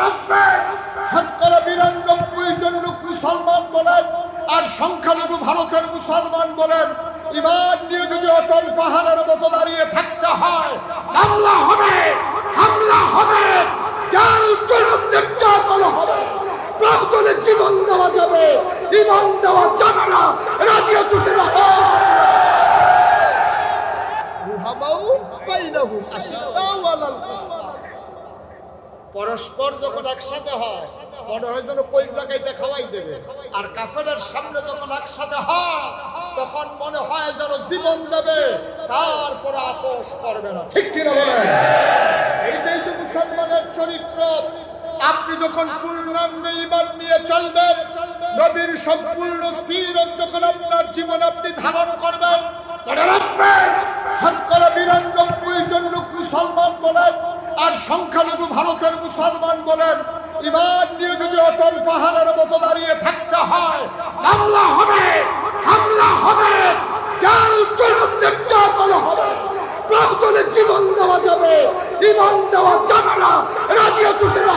রাখবেন শতকরা বিরানব্বই মুসলমান বলেন আর সংখ্যালঘু ভারতের মুসলমান বলেন, ইমান নিয়ে যদি অটল পাহাড়ের মতো দাঁড়িয়ে থাকতে হয়, হামলা হবে হামলা হবে, জাল জুলুম নির্যাতন হবে প্রয়োজনে জীবন দেওয়া যাবে, ইমান দেওয়া যাবে না। পরস্পর যখন একসাথে হয়, মনে হয় যেন কই জায়গাটা খাওয়াই দেবে। আর কাফেরের সামনে যখন একসাথে হয়, তখন মনে হয় যেন জীবন দেবে, তারপরে আপোষ করবে না। ঠিক কিনা বলেন? এইটাই তো মুসলমানের চরিত্র। আপনি যখন পূর্ণাঙ্গ ইমান নিয়ে চলবেন, নবীর সম্পূর্ণ সিরত যখন আপনার জীবন আপনি মুসলমান বলেন, ইমান নিয়ে যদি অটল পাহাড়ের মতো দাঁড়িয়ে থাকতে হয়, হামলা হবে হামলা হবে চাল চরম নির্যাতন হবে, প্রয়োজনে জীবন দেওয়া যাবে, ইমান দেওয়া যাবে না রাজি আছো কিনা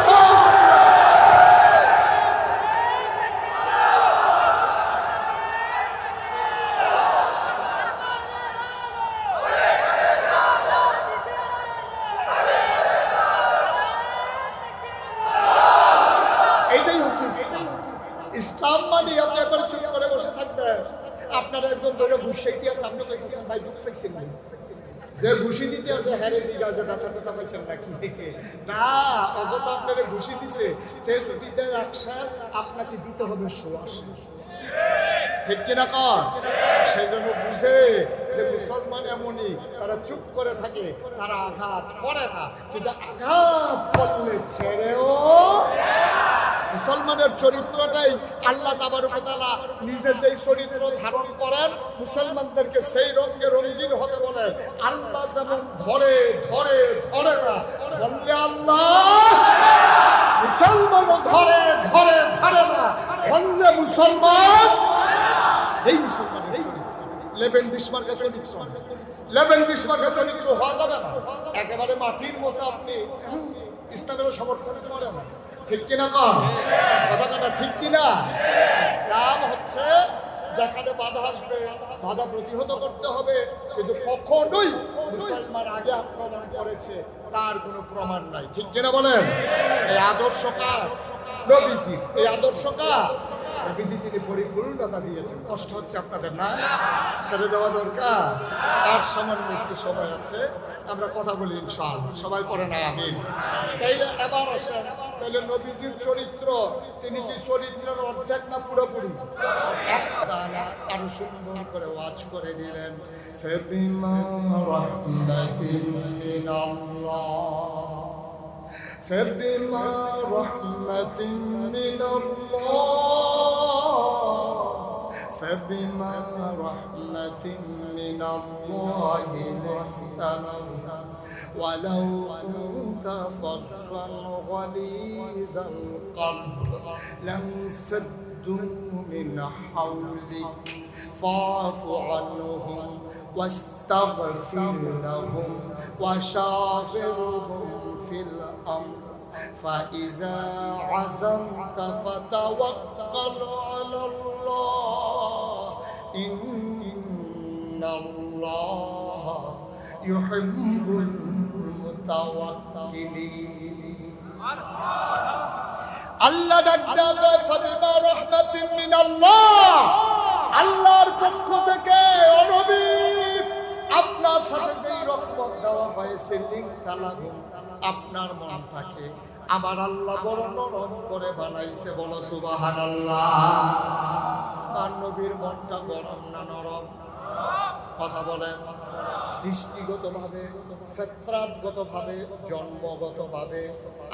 এইটাই হচ্ছে ইসলাম ইসলাম মানে আপনি একবার চুপ করে বসে থাকবেন। আপনারা একদম ধরে ঘুষাইতে আছে, আপনি কইতেছেন, ভাই দুঃখ চাইছেন যে ঘুষি দিতে আছে হ্যারে দিগা যে ব্যথা ট্যাথা পাইছেন নাকি? না, অযথা আপনারা ঘুষি দিছে। তে যদি দেয় আপনাকে দিতে হবে সোয়াশি ঠিক কিনা কর সেই জন্য বুঝে যে মুসলমান এমনই, তারা চুপ করে থাকে, তারা আঘাত করে না। কিন্তু আঘাত করলে ছেড়েও মুসলমানের চরিত্রটাই আল্লাহ তাবারুকতালা নিজে সেই চরিত্র ধারণ করেন, মুসলমানদেরকে সেই রঙে রঙিন হতে বলেন। আল্লাহ যেমন ধরে ধরে ধরে না ধরলে আল্লাহ, মুসলমানও ধরে ধরে ধরে না ধরলে মুসলমান, এই মুসলমানের চরিত্র লেবেন বিস্মার্কা চরিত্র। লেবেন বিস্মার্কা চরিত্র হওয়া যাবে না। একেবারে মাটির মতো আপনি ইসলামের সমর্থন করেন ঠিক কিনা কন? কথা কথা ঠিক কিনা? ইসলাম হচ্ছে যেখানে বাধা আসবে, বাধা প্রতিহত করতে হবে। কিন্তু কখনোই মুসলমান আগে আক্রমণ করেছে, তার কোনো প্রমাণ নাই। ঠিক কিনা বলেন? এই আদর্শ কার? এই আদর্শ কার? নবীজি তিনি পরিপূর্ণতা দিয়েছেন কষ্ট হচ্ছে আপনাদের না ছেড়ে দেওয়া দরকার আর সামান্য একটু সময় আছে আমরা কথা বলি ইনশাআল্লাহ সবাই পড়ে না আমিন তাইলে এবার আসেন তাইলে নবীজির চরিত্র তিনি কি চরিত্রের অর্ধেক না পুরোপুরি তাআলা আরো সুন্দর করে ওয়াজ করে দিলেন ফেবিমা রাহমাতিন মিনাল্লাহ فبما رحمة من الله فبما رحمة من الله لنت لهم ولو كنت فظا غليظ القلب لانفضوا من حولك فاعف عنهم واستغفر لهم وشاورهم في الأمر. فإذا عزمت فتوكل على الله. إن الله يحب المتوكلين আল্লাহ ডাক দেবে ফাবিমা রহমাতিন মিনাল্লাহ আল্লাহর পক্ষ থেকে অনবী আপনার সাথে যেই রহমত দেওয়া হয়েছে লিঙ্ক তালাগুন আপনার মনটাকে আমার আল্লাহ বড় নরম করে বানাইছে বলো সুবাহান আল্লাহ আমার নবীর মনটা গরম না নরম? কথা বলেন সৃষ্টিগতভাবে, ফেত্রাতগতভাবে, জন্মগতভাবে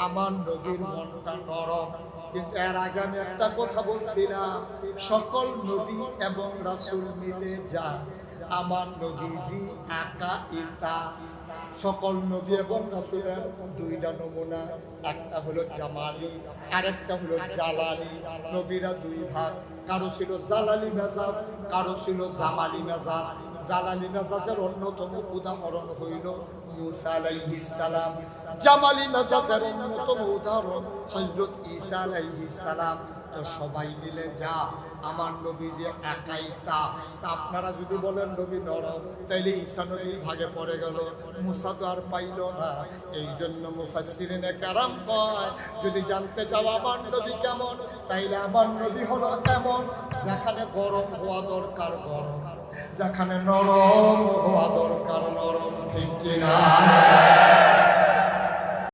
আমার নবীর মনটা নরম। কিন্তু এর আগে আমি একটা কথা বলছিলাম, সকল নবী এবং রাসূল মিলে যা আমার নবীজি একা, ইতা সকল নবী এবং রাসূলের দুইটা নমুনা, একটা হলো জামালি, আরেকটা হলো জালালি। নবীরা দুই ভাগ। কারও ছিল জালালি মেজাজ, কারও ছিল জামালি মেজাজ। জালালি মেজাজের অন্যতম উদাহরণ হইল মুসা সালাম। জামালি মেজাজের অন্যতম উদাহরণ হযরত ঈসা সালাম। তো সবাই মিলে যা আমার নবী যে একাই তা। আপনারা যদি বলেন নবী নরম, তাইলে ঈসা নবীর ভাগে পড়ে গেল। মুসা তো আর পাইল না। এই জন্য মুফাসসিরিনে কারাম কয়, যদি জানতে চাও আমার নবী কেমন, তাইলে আমার নবী হলো কেমন? যেখানে গরম হওয়া দরকার গরম। যেখানে নরম হওয়া দরকার নরম, ঠিক কিনা?